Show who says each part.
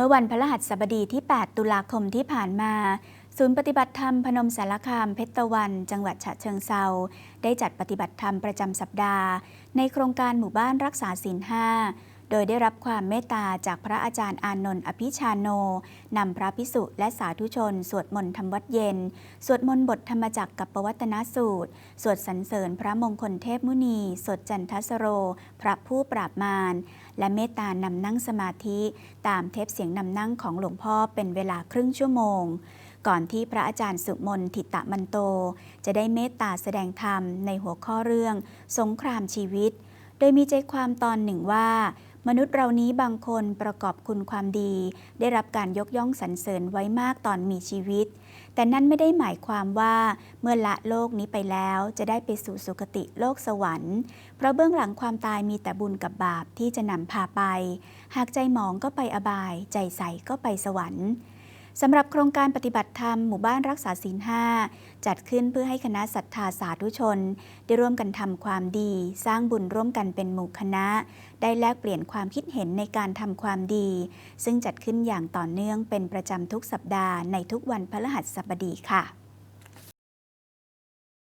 Speaker 1: มื่อวันพฤหัสบดีที่ 8 ตุลาคมที่ผ่านมา ศูนย์ปฏิบัติธรรมพนมสารคามเพชรตะวัน จังหวัดฉะเชิงเซาได้จัดปฏิบัติธรรมประจำสัปดาห์ ในโครงการหมู่บ้านรักษาศีลห้า โดยได้รับความเมตตาจากพระอาจารย์อานนท์อภิชาโนนำพระพิสุและสาธุชน สวดมนต์ทำวัดเย็น สวดมนต์บทธรรมจักรกับปวัตนสูตร สวดสรรเสริญพระมงคลเทพมุนี สวดจันทสโร พระผู้ปราบมาร และเมตตานำนั่งสมาธิ ตามเทปเสียงนำนั่งของหลวงพ่อเป็นเวลาครึ่งชั่วโมงก่อนที่พระอาจารย์สุมนทิตะมันโต จะได้เมตตาแสดงธรรมในหัวข้อเรื่อง สงครามชีวิต โดยมีใจความตอนหนึ่งว่า มนุษย์เรานี้บางคนประกอบคุณความดี ได้รับการยกย่องสรรเสริญไว้มากตอนมีชีวิต แต่นั่นไม่ได้หมายความว่าเมื่อละโลกนี้ไปแล้วจะได้ไปสู่สุคติโลกสวรรค์ เพราะเบื้องหลังความตายมีแต่บุญกับบาปที่จะนำพาไป หากใจหมองก็ไปอบาย ใจใสก็ไปสวรรค์ สำหรับโครงการปฏิบัติธรรมหมู่บ้านรักษาศีลห้าจัดขึ้นเพื่อให้คณะศรัทธาสาธุชน ได้ร่วมกันทำความดี สร้างบุญร่วมกันเป็นหมู่คณะ ได้แลกเปลี่ยนความคิดเห็นในการทำความดี ซึ่งจัดขึ้นอย่างต่อเนื่องเป็นประจำทุกสัปดาห์ในทุกวันพฤหัสบดีค่ะ